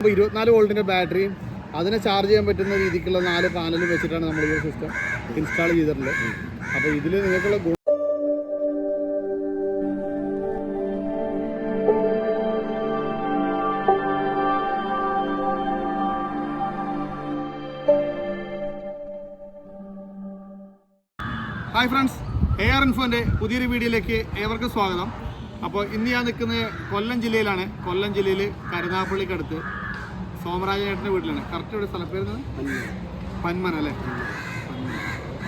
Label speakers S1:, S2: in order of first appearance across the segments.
S1: അപ്പോൾ ഇരുപത്തിനാല് വോൾട്ടിന്റെ ബാറ്ററിയും അതിനെ ചാർജ് ചെയ്യാൻ പറ്റുന്ന രീതിക്കുള്ള നാല് പാനലും വെച്ചിട്ടാണ് നമ്മൾ ഈ സിസ്റ്റം ഇൻസ്റ്റാൾ ചെയ്തിട്ടുള്ളത്. അപ്പോൾ ഇതിൽ നിങ്ങൾക്കുള്ള ഹായ് ഫ്രണ്ട്സ് എ ആർ ഇൻഫോന്റെ പുതിയൊരു വീഡിയോയിലേക്ക് ഏവർക്കും സ്വാഗതം. അപ്പോൾ ഇന്ന് ഞാൻ നിൽക്കുന്നത് കൊല്ലം ജില്ലയിലാണ്. കൊല്ലം ജില്ലയിൽ കരുനാപ്പള്ളിക്കടുത്ത് സോമരാജേട്ടന്റെ വീട്ടിലാണ്. കറക്റ്റ് ഇവിടെ സ്ഥലപ്പേര് പന്മന. അല്ലേ?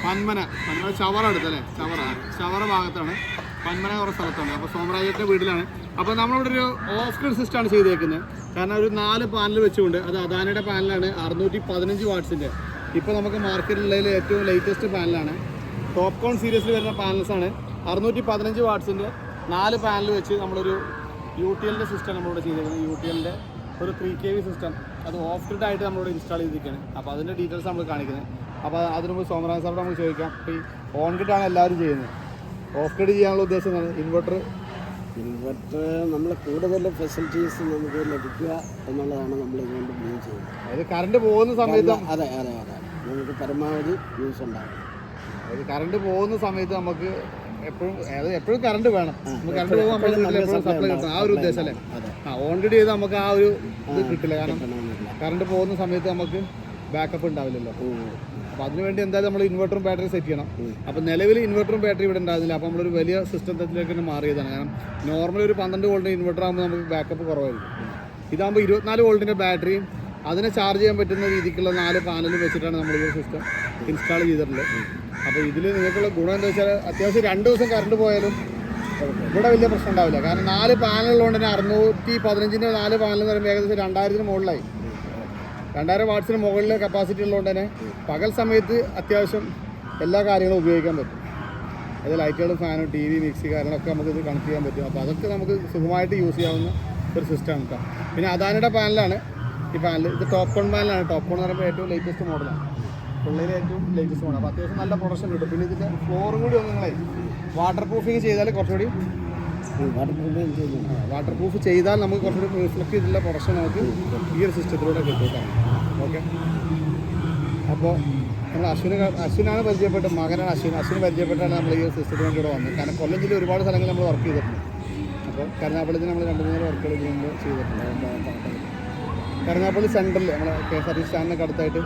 S1: പന്മന. പന്മന ചവറ അടുത്തല്ലേ ചവറ. ചവറ ഭാഗത്താണ്. പന്മന കുറേ സ്ഥലത്താണ്. അപ്പോൾ സോമരാജേട്ടന്റെ വീട്ടിലാണ്. അപ്പോൾ നമ്മളിവിടെ ഒരു ഓഫ് ഗ്രിഡ് സിസ്റ്റമാണ് ചെയ്തേക്കുന്നത് കാരണം ഒരു നാല് പാനൽ വെച്ചുകൊണ്ട് അത് അദാനിയുടെ പാനലാണ് അറുന്നൂറ്റി പതിനഞ്ച് വാട്ട്സിന്റെ ഇപ്പോൾ നമുക്ക് മാർക്കറ്റിലുള്ളതിൽ ഏറ്റവും ലേറ്റസ്റ്റ് പാനലാണ് ടോപ്പ് കോൺ സീരീസിൽ വരുന്ന പാനൽസ് ആണ്. അറുന്നൂറ്റി പതിനഞ്ച് വാട്ട്സിന്റെ നാല് പാനൽ വെച്ച് നമ്മളൊരു യു ടി എല്ലിന്റെ സിസ്റ്റം നമ്മളിവിടെ ചെയ്തേക്കുന്നത്. യു ടി എല്ലിന്റെ ഒരു ത്രീ കെ വി സിസ്റ്റം അത് ഓഫ് ഗ്രിഡ് ആയിട്ട് നമ്മളിവിടെ ഇൻസ്റ്റാൾ ചെയ്തിരിക്കുകയാണ്. അപ്പോൾ അതിന്റെ ഡീറ്റെയിൽസ് നമ്മൾ കാണിക്കുന്നത്. അപ്പോൾ അതിന് മുമ്പ് സോമരാജ് സാറോട് നമുക്ക് ചോദിക്കാം. ഈ ഓൺ ഗ്രിഡ് ആണ് എല്ലാവരും ചെയ്യുന്നത്. ഓഫ് ഗ്രിഡ് ചെയ്യാനുള്ള ഉദ്ദേശം എന്താണ്? ഇൻവെർട്ടർ
S2: ഇൻവെർട്ടർ നമ്മൾ കൂടുതൽ ഫെസിലിറ്റീസ് നമുക്ക് ലഭിക്കുക എന്നുള്ളതാണ് നമ്മൾ ഇതുകൊണ്ട് മീൻ ചെയ്യുന്നത്.
S1: അതായത് കറണ്ട് പോകുന്ന സമയത്ത്
S2: അതെ അതെ അതെ. നമുക്ക് പരമാവധി യൂസ് ഉണ്ടാകും
S1: അതായത് കറണ്ട് പോകുന്ന സമയത്ത് നമുക്ക് എപ്പോഴും അതായത് എപ്പോഴും കറണ്ട് വേണം. കറണ്ട് പോകുമ്പോൾ നമ്മുടെ വീട്ടിൽ എപ്പോഴും സപ്ലൈ കിട്ടണം ആ ഒരു ഉദ്ദേശം അല്ലേ ആ ഓൾറെഡി ചെയ്താൽ നമുക്ക് ആ ഒരു ഇത് കിട്ടില്ല. കാരണം കറണ്ട് പോകുന്ന സമയത്ത് നമുക്ക് ബാക്കപ്പ് ഉണ്ടാവില്ലല്ലോ. അപ്പോൾ അതിനുവേണ്ടി എന്തായാലും നമ്മൾ ഇൻവെർട്ടറും ബാറ്ററി സെറ്റ് ചെയ്യണം. അപ്പോൾ നിലവിൽ ഇൻവെർട്ടറും ബാറ്ററി ഇവിടെ ഉണ്ടായിരുന്നില്ല. അപ്പോൾ നമ്മളൊരു വലിയ സിസ്റ്റത്തിലേക്ക് തന്നെ മാറിയതാണ്. കാരണം നോർമൽ ഒരു പന്ത്രണ്ട് വോൾട്ടിന്റെ ഇൻവെർട്ടർ ആകുമ്പോൾ നമുക്ക് ബാക്കപ്പ് കുറവായിരിക്കും. ഇതാകുമ്പോൾ ഇരുപത്തിനാല് വോൾട്ടിന്റെ ബാറ്ററിയും അതിനെ ചാർജ് ചെയ്യാൻ പറ്റുന്ന രീതിക്കുള്ള നാല് പാനലും വെച്ചിട്ടാണ് നമ്മൾ ഈ സിസ്റ്റം ഇൻസ്റ്റാൾ ചെയ്തിട്ടുള്ളത്. അപ്പോൾ ഇതിൽ നിങ്ങൾക്കുള്ള ഗുണം എന്താ വെച്ചാൽ അത്യാവശ്യം രണ്ട് ദിവസം കറണ്ട് പോയാലും ഇവിടെ വലിയ പ്രശ്നം ഉണ്ടാവില്ല. കാരണം നാല് പാനലുള്ളതുകൊണ്ട് തന്നെ അറുന്നൂറ്റി പതിനഞ്ചിന്റെ നാല് പാനൽ എന്ന് പറയുമ്പോൾ ഏകദേശം രണ്ടായിരത്തിന് മുകളിലായി. രണ്ടായിരം വാട്ട്സിന് മുകളിലെ കപ്പാസിറ്റി ഉള്ളതുകൊണ്ട് തന്നെ പകൽ സമയത്ത് അത്യാവശ്യം എല്ലാ കാര്യങ്ങളും ഉപയോഗിക്കാൻ പറ്റും. അത് ലൈറ്റുകളും ഫാനും ടി വി മിക്സി കാര്യങ്ങളൊക്കെ നമുക്ക് ഇത് കണക്ട് ചെയ്യാൻ പറ്റും. അപ്പോൾ അതൊക്കെ നമുക്ക് സുഖമായിട്ട് യൂസ് ചെയ്യാവുന്ന ഒരു സിസ്റ്റമാണ് കേട്ടോ പിന്നെ അദാനിയുടെ പാനലാണ് ഈ പാനൽ ഇത് ടോപ്പ് കോൺ പാനലാണ് ടോപ്പ് കോൺ എന്ന് പറയുമ്പോൾ ഏറ്റവും ലേറ്റസ്റ്റ് മോഡലാണ് പുള്ളിയിൽ ഏറ്റവും ലേറ്റസ്റ്റ് മോഡൽ അപ്പോൾ അത്യാവശ്യം നല്ല പ്രൊഡക്ഷൻ കിട്ടും. പിന്നെ ഇതിന്റെ ഫ്ലോറും കൂടി ഒന്ന് നിങ്ങളെ വാട്ടർ പ്രൂഫിങ് ചെയ്താൽ കുറച്ചുകൂടി
S2: വാട്ടർ പ്രൂഫ് ചെയ്യുന്നുണ്ട്
S1: വാട്ടർ പ്രൂഫ് ചെയ്താൽ നമുക്ക് കുറച്ചുകൂടി റിഫ്ലക്ട് ചെയ്തിട്ടുള്ള പ്രൊഡക്ഷൻ നമുക്ക് ഈ ഒരു സിസ്റ്റത്തിലൂടെ കിട്ടും ഓക്കെ അപ്പോൾ നമ്മൾ അശ്വിന് അശ്വിനാണ് പരിചയപ്പെട്ട മകനാണ് അശ്വിൻ. അശ്വിന് പരിചയപ്പെട്ടാണ് നമ്മൾ ഈ ഒരു സിസ്റ്റത്തിന് വേണ്ടി ഇവിടെ വന്നത്. കാരണം കൊല്ലം ജില്ലയിൽ ഒരുപാട് സ്ഥലങ്ങളിൽ നമ്മൾ വർക്ക് ചെയ്തിട്ടുണ്ട്. അപ്പോൾ കരുനാപ്പള്ളിയിൽ നമ്മൾ രണ്ട് മൂന്ന് വർക്കുകൾ ചെയ്യുമ്പോൾ ചെയ്തിട്ടുണ്ട്. കരുനാപ്പള്ളി സെന്ററിൽ നമ്മളെ കെ എസ് ആർ ടി സ്റ്റാൻഡിനൊക്കെ അടുത്തായിട്ട്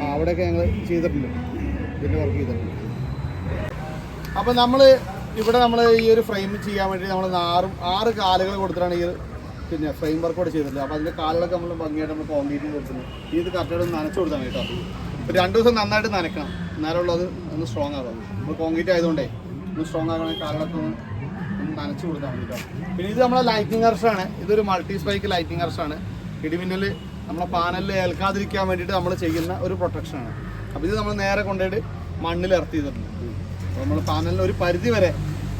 S1: ആ അവിടെയൊക്കെ ഞങ്ങൾ ചെയ്തിട്ടുണ്ട്. ഇതിന്റെ വർക്ക് ചെയ്തിട്ടുണ്ട്. അപ്പോൾ നമ്മൾ ഇവിടെ നമ്മൾ ഈ ഒരു ഫ്രെയിം ചെയ്യാൻ വേണ്ടി നമ്മൾ ആറും ആറ് കാലുകൾ കൊടുത്തിട്ടാണ് ഈ പിന്നെ ഫ്രെയിം വർക്ക് കൂടെ ചെയ്തിട്ടുണ്ട് അപ്പോൾ അതിന്റെ കാലുകളൊക്കെ നമ്മൾ ഭംഗിയായിട്ട് നമ്മൾ കോൺക്രീറ്റ് കൊടുത്തിട്ടുണ്ട്. ഇത് കറക്റ്റായിട്ട് നനച്ചു കൊടുത്താണ് കേട്ടോ. അപ്പോൾ രണ്ട് ദിവസം നന്നായിട്ട് നനയ്ക്കണം. എന്നാലുള്ളത് ഒന്ന് സ്ട്രോങ് ആകും നമ്മൾ കോൺക്രീറ്റ് ആയതുകൊണ്ടേ ഒന്ന് സ്ട്രോങ് ആകണമെങ്കിൽ കാലുകളൊക്കെ ഒന്ന് ഒന്ന് നനച്ചു കൊടുത്താൽ മതി കേട്ടോ. പിന്നെ ഇത് നമ്മളെ ലൈറ്റിംഗ് അർഷാണ് ഇതൊരു മൾട്ടി സ്പൈക്ക് ലൈറ്റിംഗ് അർഷാണ് ഇടിമിന്നൽ നമ്മളെ പാനലിൽ ഏൽക്കാതിരിക്കാൻ വേണ്ടിയിട്ട് നമ്മൾ ചെയ്യുന്ന ഒരു പ്രൊട്ടക്ഷനാണ് അപ്പോൾ ഇത് നമ്മൾ നേരെ കൊണ്ടുപോയിട്ട് മണ്ണിൽ ഇറത്തി ചെയ്തിട്ടുണ്ട്. നമ്മൾ പാനലിന് ഒരു പരിധി വരെ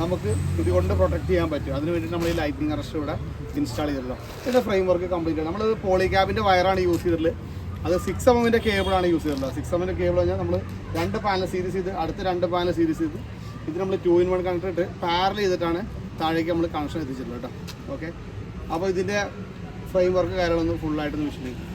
S1: നമുക്ക് ഇതുകൊണ്ട് പ്രൊട്ടക്ട് ചെയ്യാൻ പറ്റും. അതിന് വേണ്ടിയിട്ട് നമ്മൾ ഈ ലൈറ്റിംഗ് അറസ്റ്റ് ഇവിടെ ഇൻസ്റ്റാൾ ചെയ്തിട്ടുള്ളൂ ഇതിന്റെ ഫ്രെയിം വർക്ക് കംപ്ലീറ്റ് ആണ് നമ്മൾ പോളി ക്യാബിന്റെ വയറാണ് യൂസ് ചെയ്തിട്ടുള്ളത്. അത് സിക്സ് എമ്മിന്റെ കേബിളാണ് യൂസ് ചെയ്തിട്ടുള്ളത്. സിക്സ് എമ്മിന്റെ കേബിൾ കഴിഞ്ഞാൽ നമ്മൾ രണ്ട് പാനൽ സീരീസ് ചെയ്ത് അടുത്ത രണ്ട് പാനൽ സീരീസ് ചെയ്ത് ഇത് നമ്മൾ ടു ഇൻ വൺ കണക്ട് ഇട്ട് പാരൽ ചെയ്തിട്ടാണ് താഴേക്ക് നമ്മൾ കണക്ഷൻ എത്തിച്ചിട്ടുള്ളത് കേട്ടോ. ഓക്കെ അപ്പോൾ ഇതിന്റെ ഫ്രെയിം വർക്ക് കാര്യങ്ങളൊന്നും ഫുള്ളായിട്ട് വിശദീകരിക്കും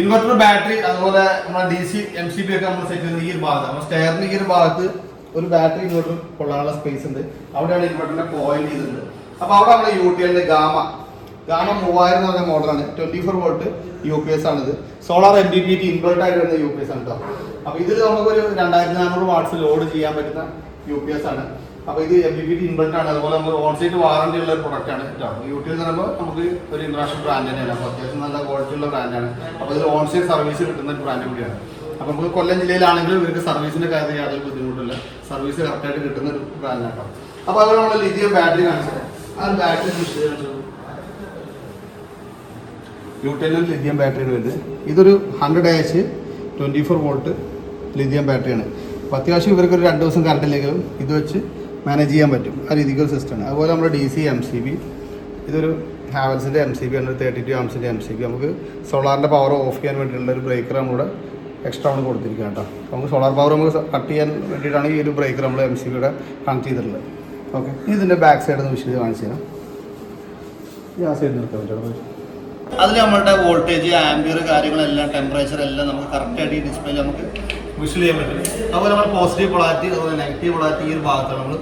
S1: ഇൻവെർട്ടർ ബാറ്ററി അതുപോലെ നമ്മുടെ D C M C B ഒക്കെ നമ്മൾ സെറ്റ് ചെയ്യുന്ന ഈ ഒരു ഭാഗത്ത്. നമ്മുടെ സ്റ്റെയറിന് ഈ ഒരു ഭാഗത്ത് ഒരു ബാറ്ററി ഇൻവെർട്ടർ കൊള്ളാനുള്ള സ്പേസ് ഉണ്ട്. അവിടെയാണ് ഇൻവെർട്ടറിന്റെ പോയിന്റ് ചെയ്തിട്ടുണ്ട്. അപ്പൊ അവിടെ നമ്മുടെ യു ടി എല്ലിന്റെ ഗാമ. ഗാമ മൂവായിരം എന്ന് പറഞ്ഞ മോഡലാണ് twenty four volt U P S ആണിത്. Solar M B P T invert ആയിട്ട് വരുന്ന യു പി എസ് ആണ് കേട്ടോ അപ്പൊ ഇതിൽ നമുക്കൊരു രണ്ടായിരത്തി നാനൂറ് വാട്ട്സ് ലോഡ് ചെയ്യാൻ പറ്റുന്ന യു പി എസ് ആണ്. അപ്പൊ ഇത് M B P T invert ആണ്. അതുപോലെ നമ്മൾ ഓൺ സൈറ്റ് വാറന്റി ഉള്ള ഒരു പ്രൊഡക്റ്റ് ആണ് കേട്ടോ യു ടി എന്ന് പറയുമ്പോൾ നമുക്ക് ഒരു ഇന്റർനാഷണൽ ബ്രാൻഡ് തന്നെയാണ്. അപ്പോൾ അത്യാവശ്യം നല്ല ക്വാളിറ്റി ഉള്ള ബ്രാൻഡാണ് അപ്പോൾ ഇതിൽ ഓൺ സൈറ്റ് സർവീസ് കിട്ടുന്ന ഒരു ബ്രാൻഡ് കൂടിയാണ്. അപ്പോൾ നമുക്ക് കൊല്ലം ജില്ലയിലാണെങ്കിലും ഇവർക്ക് സർവീസിന്റെ കാര്യത്തിൽ യാതൊരു ബുദ്ധിമുട്ടില്ല സർവീസ് കറക്റ്റായിട്ട് കിട്ടുന്ന ഒരു ബ്രാൻഡ് കേട്ടോ അപ്പോൾ അതുപോലെ നമ്മൾ ലിഥിയം ബാറ്ററി കാണിച്ചത്. ആ ബാറ്ററി യൂട്ടേനും ലിഥിയം ബാറ്ററിയാണ് വരുന്നത് ഇതൊരു hundred H twenty four volt lithium ബാറ്ററിയാണ് അപ്പോൾ അത്യാവശ്യം ഇവർക്ക് ഒരു രണ്ട് ദിവസം കറണ്ട് ഇല്ലെങ്കിലും ഇത് വെച്ച് മാനേജ് ചെയ്യാൻ പറ്റും. ആ രീതിക്ക് ഒരു സിസ്റ്റമാണ് അതുപോലെ നമ്മുടെ D C M C B ഇതൊരു ഹാവൽസിന്റെ എം സി ബി ആണ്. തേർട്ടി ടു ആംസിന്റെ എം സി ബി നമുക്ക് സോളാറിന്റെ പവർ ഓഫ് ചെയ്യാൻ വേണ്ടിയിട്ടുള്ള ഒരു ബ്രേക്കർ നമ്മളിവിടെ എക്സ്ട്രാ ആണ് കൊടുത്തിരിക്കുക കേട്ടോ. നമുക്ക് സോളാർ പവർ നമുക്ക് കട്ട് ചെയ്യാൻ വേണ്ടിയിട്ടാണ് ഈ ഒരു ബ്രേക്കർ നമ്മൾ എം സി ബിയുടെ കണക്ട് ചെയ്തിട്ടുള്ളത്. ഓക്കെ ഇതിന്റെ ബാക്ക് സൈഡ് ഒന്ന് വിഷയം കാണിച്ചു തരാം. ആ സൈഡ് നിർത്താൻ പറ്റുള്ളൂ അതിൽ നമ്മളുടെ വോൾട്ടേജ് ആംബിയർ കാര്യങ്ങളെല്ലാം ടെമ്പറേച്ചർ എല്ലാം നമുക്ക് കറക്റ്റായിട്ട് ഈ ഡിസ്പ്ലേയിൽ നമുക്ക് വിഷ്വൽ ചെയ്യാൻ പറ്റും അതുപോലെ നമ്മൾ പോസിറ്റീവ് പൊളാറ്റി അതുപോലെ നെഗറ്റീവ് പൊളാറ്റി ഈ ഒരു ഭാഗത്താണ് നമ്മൾ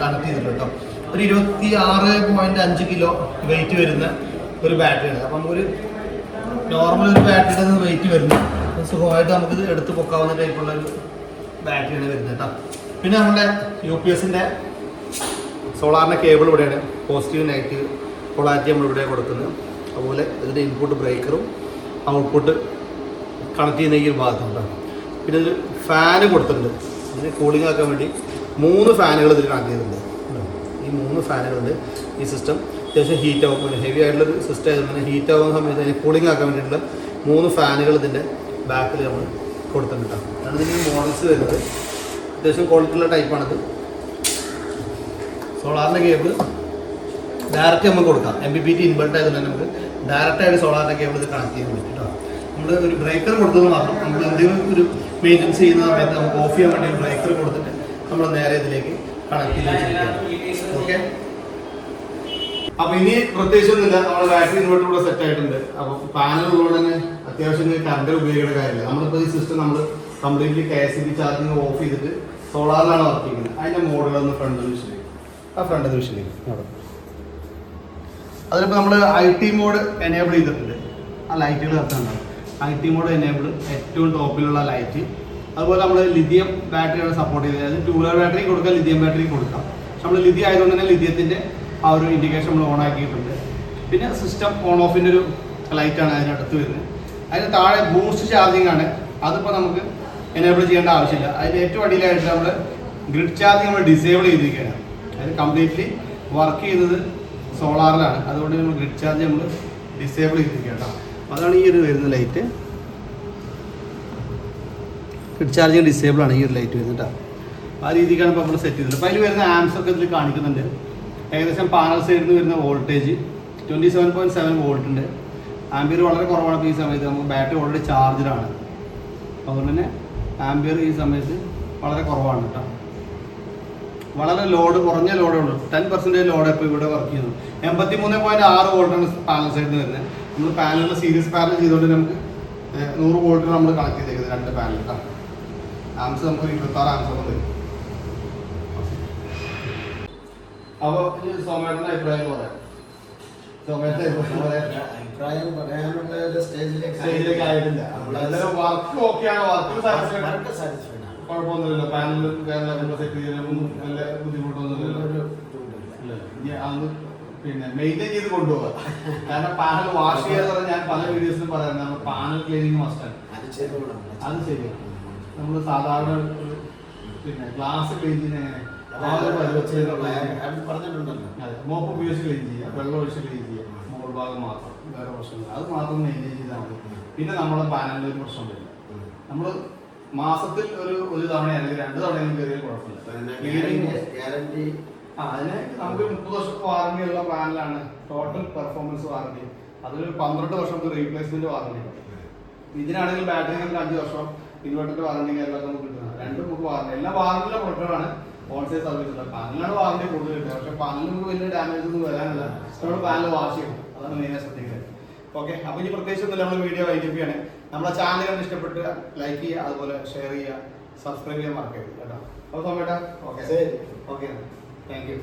S1: കണക്ട് ചെയ്തിട്ടുണ്ട് കേട്ടോ. ഒരു ഇരുപത്തി ആറ് പോയിന്റ് അഞ്ച് കിലോ വെയിറ്റ് വരുന്ന ഒരു ബാറ്ററി ബാറ്ററിയാണ് അപ്പം നമുക്കൊരു നോർമൽ ഒരു ബാറ്ററിയുടെ നിന്ന് വെയിറ്റ് വരുന്നു സുഖമായിട്ട് നമുക്കിത് എടുത്ത് പൊക്കാവുന്ന ടൈപ്പുള്ള ഒരു ബാറ്ററിയാണ് വരുന്നത് കേട്ടോ. പിന്നെ നമ്മുടെ യു പി എസിന്റെ സോളാറിന്റെ കേബിൾ ഇവിടെയാണ്. പോസിറ്റീവ് നെഗറ്റീവ് പൊളാറ്റി നമ്മൾ ഇവിടെ കൊടുക്കുന്നത്. അതുപോലെ ഇതിന്റെ ഇൻപുട്ട് ബ്രേക്കറും ഔട്ട്പുട്ട് കണക്ട് ചെയ്യുന്ന ഈ ഒരു ഭാഗത്തുണ്ട് പിന്നെ ഇതിൽ ഫാന് കൊടുത്തിട്ടുണ്ട്. ഇതിന് കൂളിംഗ് ആക്കാൻ വേണ്ടി മൂന്ന് ഫാനുകൾ ഇതിൽ കണക്ട് ചെയ്തിട്ടുണ്ട്. ഈ മൂന്ന് ഫാനുകളുണ്ട് ഈ സിസ്റ്റം അത്യാവശ്യം ഹീറ്റ് ആവും. പിന്നെ ഹെവി ആയിട്ടുള്ളൊരു സിസ്റ്റം ആയതുകൊണ്ട് ഹീറ്റ് ആവുന്ന സമയത്ത് അതിന് കൂളിംഗ് ആക്കാൻ വേണ്ടിയിട്ടുള്ള മൂന്ന് ഫാനുകൾ ഇതിന്റെ ബാക്കിൽ നമ്മൾ കൊടുത്തിട്ടുണ്ട് അതാണ് ഇതിന് മോഡൽസ് വരുന്നത്. അത്യാവശ്യം ക്വാളിറ്റി ഉള്ള ടൈപ്പാണിത് സോളാറിന്റെ കേബിൾ ഡയറക്റ്റ് നമുക്ക് കൊടുക്കാം. M B P T invert ആയതുകൊണ്ട് നമുക്ക് ഡയറക്റ്റായിട്ട് സോളാറിന്റെ കേബിൾ ഇത് കണക്ട് ചെയ്യാൻ പറ്റും കേട്ടോ നമ്മൾ ഒരു ബ്രേക്കർ കൊടുത്തത് മാത്രം നമ്മൾ എന്തെങ്കിലും ഒരു മെയിന്റെനൻസ് ചെയ്യുന്ന സമയത്ത് നമുക്ക് ഓഫ് ചെയ്യാൻ വേണ്ടി ഒരു ബ്രേക്കർ കൊടുത്തിട്ട് നമ്മൾ നേരെ ഇതിലേക്ക് കണക്ട് ചെയ്ത് ഓക്കെ അപ്പൊ ഇനി പ്രത്യേകിച്ചൊന്നുമില്ല. നമ്മുടെ ബാറ്ററി ഇൻവെർട്ടർ കൂടെ സെറ്റ് ആയിട്ടുണ്ട്. അപ്പൊ പാനൽ ഉള്ളതുകൊണ്ട് തന്നെ അത്യാവശ്യം കറണ്ട് ഉപയോഗിക്കേണ്ട കാര്യമില്ല. നമ്മളിപ്പോൾ ഈ സിസ്റ്റം നമ്മൾ completely K S B charging off ചെയ്തിട്ട് സോളാറിലാണ് വർക്ക് ചെയ്യുന്നത്. അതിന്റെ മോഡുകൾ ഒന്ന് ഫ്രണ്ട് ആ ഫ്രണ്ട് അവിടെ. അതിലിപ്പോൾ നമ്മൾ ഐ ടി മോഡ് എനേബിൾ ചെയ്തിട്ടുണ്ട്. ആ ലൈറ്റുകൾ കത്തുന്നുണ്ടാവും ഐ മോഡ് എനേബിൾ ഏറ്റവും ടോപ്പിലുള്ള ലൈറ്റ് അതുപോലെ നമ്മൾ ലിഥിയം ബാറ്ററിയാണ് സപ്പോർട്ട് ചെയ്തത്. അതായത് ടൂ വീലർ ബാറ്ററി കൊടുക്കാം ലിഥിയം ബാറ്ററി കൊടുക്കാം. നമ്മൾ ലിഥി ആയതുകൊണ്ട് തന്നെ ലിഥിയത്തിന്റെ ആ ഒരു ഇൻഡിക്കേഷൻ നമ്മൾ ഓൺ ആക്കിയിട്ടുണ്ട്. പിന്നെ സിസ്റ്റം ഓൺ ഓഫിന്റെ ഒരു ലൈറ്റാണ് അതിനടുത്ത് വരുന്നത്. അതിന് താഴെ ബൂസ്റ്റ് ചാർജിങ് ആണ്. അതിപ്പോൾ നമുക്ക് എനേബിൾ ചെയ്യേണ്ട ആവശ്യമില്ല. അതിന്റെ ഏറ്റവും അടിയിലായിട്ട് നമ്മൾ ഗ്രിഡ് ചാർജിങ് നമ്മൾ ഡിസേബിൾ ചെയ്തിരിക്കുകയാണ്. അതായത് കംപ്ലീറ്റ്ലി വർക്ക് ചെയ്യുന്നത് സോളാറിലാണ് അതുകൊണ്ട് നമ്മൾ ഗ്രിഡ് ചാർജ് നമ്മൾ ഡിസേബിൾ ചെയ്തിരിക്കുക കേട്ടോ. അതാണ് ഈ ഒരു വരുന്ന ലൈറ്റ് ഗ്രിഡ് ചാർജിങ് ഡിസേബിൾ ആണ് ഈ ഒരു ലൈറ്റ് വരുന്നത് ആ രീതിക്കാണ് ഇപ്പോൾ നമ്മൾ സെറ്റ് ചെയ്തത്. അപ്പോൾ അതിൽ വരുന്ന ആംസ് ഒക്കെ ഇതിൽ കാണിക്കുന്നുണ്ട്. ഏകദേശം പാനൽ സൈഡിൽ നിന്ന് വരുന്ന voltage twenty seven point seven volt ഉണ്ട്. ആംബിയർ വളരെ കുറവാണ് ഈ സമയത്ത്. നമുക്ക് ബാറ്ററി ഓൾറെഡി ചാർജിലാണ് അതുകൊണ്ട് തന്നെ ആംബിയർ ഈ സമയത്ത് വളരെ കുറവാണ് കേട്ടോ വളരെ ലോഡ് കുറഞ്ഞ ലോഡേ ഉള്ളൂ. ടെൻ പെർസെന്റേജ് ലോഡ് ഇപ്പോൾ ഇവിടെ വർക്ക് ചെയ്യുന്നു. എൺപത്തി മൂന്ന് പോയിന്റ് ആറ് വോൾട്ടാണ് പാനൽ സൈഡിൽ നിന്ന് വരുന്നത്. നമ്മൾ പാനലിൽ സീരീസ് പാനൽ ചെയ്തുകൊണ്ട് നമുക്ക് നൂറ് വോൾട്ട് നമ്മൾ കണക്ട് ചെയ്തേക്കുന്നത് രണ്ട് പാനൽ കേട്ടോ ആംസ് നമുക്ക് ഒരു ഇരുപത്താറ് ആംസ് ഒക്കെ വരും. അപ്പോൾ സോമേട്ടന്റെ അഭിപ്രായം പറയാം. സോമേട്ടന്റെ അഭിപ്രായം പറയാം.
S2: അഭിപ്രായം പറയാനുള്ള ഒരു സ്റ്റേജിലേക്ക്
S1: സ്റ്റേജിലേക്ക് ആയിട്ടില്ല. വർക്ക് ഓക്കെയാണ്
S2: വർക്ക് സാറ്റിസ്ഫൈഡ് ആണ്.
S1: കുഴപ്പമൊന്നുമില്ല. സെറ്റ് ചെയ്യാനൊന്നും നല്ല. ഇല്ല. അന്ന് പിന്നെ മെയിന്റെയിൻ ചെയ്ത് കൊണ്ടുപോകാം കാരണം പാനൽ വാഷ് ചെയ്യാതെ പറഞ്ഞാൽ ഞാൻ പല വീഡിയോസിലും പറയാറുണ്ട്. നമ്മൾ പാനൽ ക്ലീനിങ് മസ്റ്റാണ്
S2: അത്
S1: ശരിയാണ്. നമ്മൾ സാധാരണ പിന്നെ ഗ്ലാസ് ക്ലീൻ ചെയ്യുന്ന എങ്ങനെ.
S2: പറഞ്ഞിട്ടുണ്ടല്ലോ.
S1: അതെ മോപ്പ് ഉപയോഗിച്ച് ക്ലീൻ ചെയ്യുക വെള്ളം ഒഴിച്ച് ക്ലീൻ ചെയ്യുക മുകൾ ഭാഗം മാത്രം വേറെ പ്രശ്നമില്ല. അത് മാത്രം മെയിന്റെയിൻ ചെയ്താൽ മതി. പിന്നെ നമ്മളെ പാനലിൽ ഒരു പ്രശ്നം വരില്ല നമ്മൾ മാസത്തിൽ ഒരു ഒരു തവണ അല്ലെങ്കിൽ രണ്ട് തവണ കയറിയാൽ കുഴപ്പമില്ല.
S2: ഗ്യാരണ്ടി
S1: അതിന് നമുക്ക് മുപ്പത് വർഷം വാറണ്ടി ഉള്ള പാനലാണ് ടോട്ടൽ പെർഫോമൻസ് വാറണ്ടി അതിലൊരു പന്ത്രണ്ട് വർഷത്തെ റീപ്ലേസ്മെന്റ് വാറണ്ടി ഇതിനാണെങ്കിൽ ബാറ്ററി നമുക്ക് അഞ്ച് വർഷം ഇൻവെർട്ടറിന്റെ വാറണ്ടി കാര്യങ്ങളൊക്കെ നമുക്ക് കിട്ടുന്നത് രണ്ടും നമുക്ക് വാറണ്ടി എല്ലാ വാറണ്ടിയിലെ പ്രൊഡക്റ്റാണ് ഓൺസൈഡ് സർവീസ് ഉള്ളത്. പാനലാണ് വാറണ്ടി കൂടുതൽ കിട്ടുക. പക്ഷെ പാനലിൽ നമുക്ക് വലിയ ഡാമേജ് ഒന്നും വരാനില്ല. നമ്മൾ പാനൽ വാഷ് ചെയ്യണം അതാണ് മെയിനായി ശ്രദ്ധിക്കുന്നത് ഓക്കെ അപ്പൊ ഇനി പ്രത്യേകിച്ച് ഒന്നുമില്ല. നമ്മൾ വീഡിയോ വൈകിപ്പിക്കുകയാണ് നമ്മളെ ചാനൽ കണ്ട് ഇഷ്ടപ്പെട്ട് ലൈക്ക് ചെയ്യുക അതുപോലെ ഷെയർ ചെയ്യുക സബ്സ്ക്രൈബ് ചെയ്യാൻ മറക്കരുത്. കേട്ടോ. അപ്പോൾ സമയട്ടാ ഓക്കെ. Okay thank you